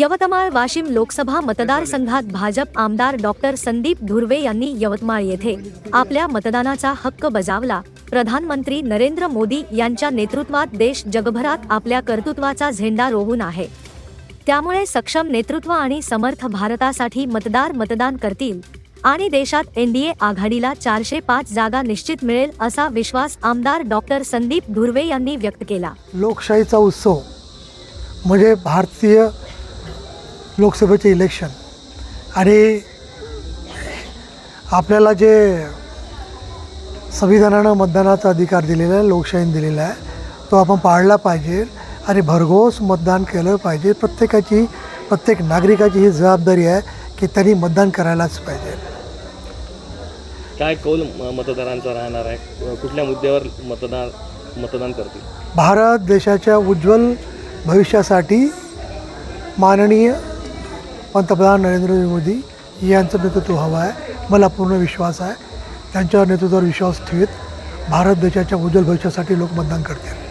यवतमाळ वाशिम लोकसभा मतदारसंघात भाजप आमदार डॉक्टर संदीप धुर्वे यांनी यवतमाळ येथे आपल्या मतदानाचा हक्क बजावला. प्रधानमंत्री नरेंद्र मोदी यांच्या नेतृत्वात देश जगभरात आपल्या कर्तृत्वाचा झेंडा रोवून आहे. त्यामुळे सक्षम नेतृत्व आणि समर्थ भारतासाठी मतदार मतदान करतील आणि देशात एनडीए आघाडीला चारशे पाच जागा निश्चित मिळेल असा विश्वास आमदार डॉक्टर संदीप धुर्वे यांनी व्यक्त केला. लोकशाहीचा उत्सव म्हणजे भारतीय लोकसभेचे इलेक्शन. आणि आपल्याला जे संविधानानं मतदानाचा अधिकार दिलेला आहे लोकशाहीने दिलेला आहे तो आपण पाळला पाहिजे आणि भरघोस मतदान केलं पाहिजे. प्रत्येकाची प्रत्येक नागरिकाची ही जबाबदारी आहे की त्यांनी मतदान करायलाच पाहिजे. काय कौल मतदारांचा राहणार आहे? कुठल्या मुद्द्यावर मतदान मतदान करतील? भारत देशाच्या उज्ज्वल भविष्यासाठी माननीय पंतप्रधान नरेंद्र मोदी यांचं नेतृत्व हवं आहे. मला पूर्ण विश्वास आहे. त्यांच्या नेतृत्वावर विश्वास ठेवत भारत देशाच्या उज्ज्वल भविष्यासाठी लोक मतदान करतील.